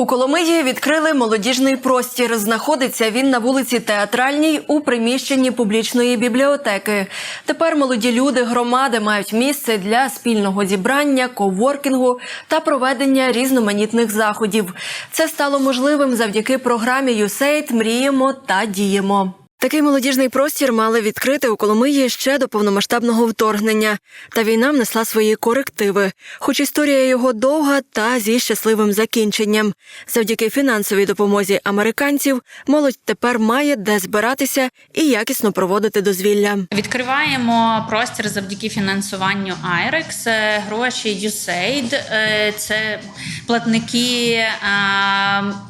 У Коломиї відкрили молодіжний простір. Знаходиться він на вулиці Театральній у приміщенні публічної бібліотеки. Тепер молоді люди громади мають місце для спільного зібрання, коворкінгу та проведення різноманітних заходів. Це стало можливим завдяки програмі «USAID. Мріємо та діємо. Такий молодіжний простір мали відкрити у Коломиї ще до повномасштабного вторгнення. Та війна внесла свої корективи. Хоч історія його довга та зі щасливим закінченням. Завдяки фінансовій допомозі американців молодь тепер має де збиратися і якісно проводити дозвілля. Відкриваємо простір завдяки фінансуванню IREX, Е, гроші USAID, е, це платники, е,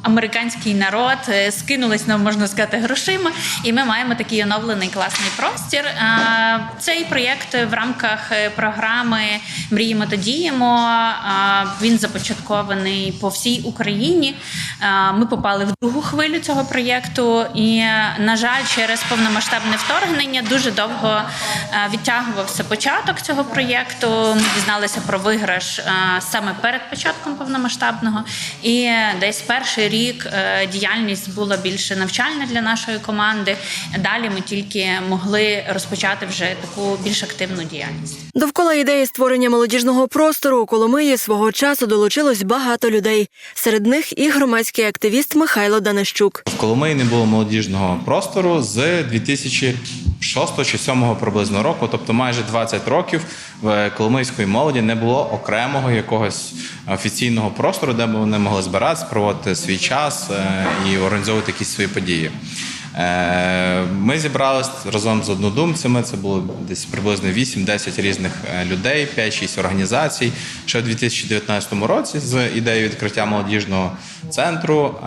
американський народ скинулись нам, можна сказати, грошима, і ми маємо такий оновлений класний простір. Цей проєкт в рамках е, програми Мріємо та діємо. Він започаткований по всій Україні. Ми попали в другу хвилю цього проєкту, і, на жаль, через повномасштабне вторгнення дуже довго відтягувався початок цього проєкту. Ми дізналися про виграш саме перед початком повномасштабного. І десь перший рік е, діяльність була більше навчальна для нашої команди. Далі ми тільки могли розпочати вже таку більш активну діяльність. Довкола ідеї створення молодіжного простору у Коломиї свого часу долучилось багато людей. Серед них і громадський активіст Михайло Данищук. В Коломиї не було молодіжного простору з 2006 чи 2007 приблизно року, тобто майже 20 років в коломийської молоді не було окремого якогось офіційного простору, де б вони могли збиратися, проводити свій час е, і організовувати якісь свої події. Е, Ми зібрались разом з однодумцями. Це було десь приблизно 8-10 різних е, людей, 5-6 організацій. Ще в 2019 році з ідеєю відкриття молодіжного центру. Е,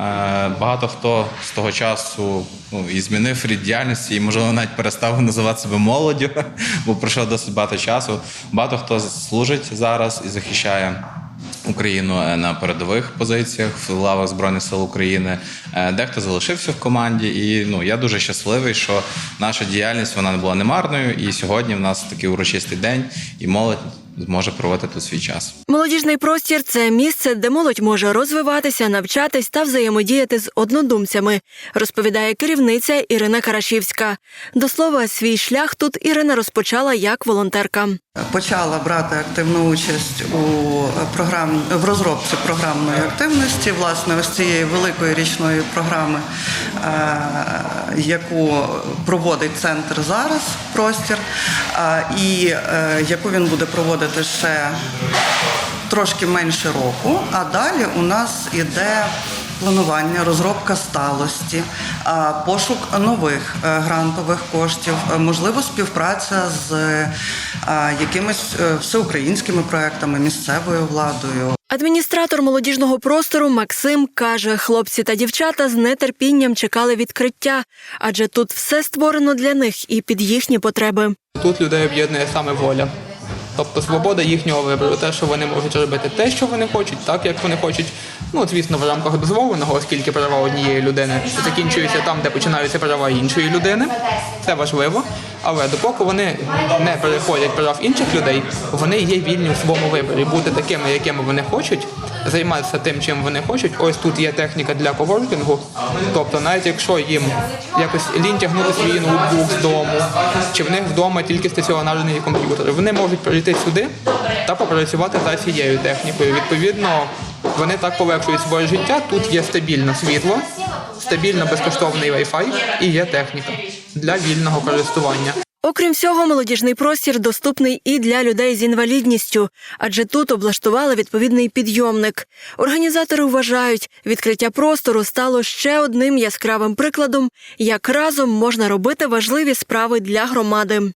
Багато хто з того часу ну, і змінив рід діяльності, і можливо навіть перестав називати себе молоддю, бо пройшло досить багато часу. Багато хто служить зараз і захищає. Україну е, на передових позиціях в лавах збройних сил України. Е, Дехто залишився в команді, і ну я дуже щасливий, що наша діяльність вона не була немарною. І сьогодні в нас такий урочистий день, і молодь зможе проводити тут свій час. Молодіжний простір це місце, де молодь може розвиватися, навчатись та взаємодіяти з однодумцями, розповідає керівниця Ірина Карашівська. До слова, свій шлях тут Ірина розпочала як волонтерка. Почала брати активну участь у програм в розробці програмної активності, власне, ось цієї великої річної програми, е, яку проводить центр зараз простір, е, і е, яку він буде проводити ще трошки менше року. А далі у нас іде планування, розробка сталості, пошук нових е, грантових коштів, е, можливо, співпраця з е, якимись всеукраїнськими проектами, місцевою владою. Адміністратор молодіжного простору Максим каже, хлопці та дівчата з нетерпінням чекали відкриття, адже тут все створено для них і під їхні потреби. Тут людей об'єднує саме воля. Тобто свобода їхнього вибору, те, що вони можуть робити те, що вони хочуть, так як вони хочуть. Ну, звісно, в рамках дозволеного, оскільки права однієї людини закінчуються там, де починаються права іншої людини. Це важливо. Але допоки вони не переходять прав інших людей, вони є вільні в своєму виборі, бути такими, якими вони хочуть, займатися тим, чим вони хочуть. Ось тут є техніка для коворкінгу. Тобто, навіть якщо їм якось лінь тягнути свій ноутбук з дому, чи в них вдома тільки стаціонарний комп'ютер, вони можуть прийти сюди та попрацювати за цією технікою. Відповідно, вони так полегшують своє життя. Тут є стабільне світло, стабільно безкоштовний Wi-Fi і є техніка для вільного користування. Окрім всього, молодіжний простір доступний і для людей з інвалідністю, адже тут облаштували відповідний підйомник. Організатори вважають, відкриття простору стало ще одним яскравим прикладом, як разом можна робити важливі справи для громади.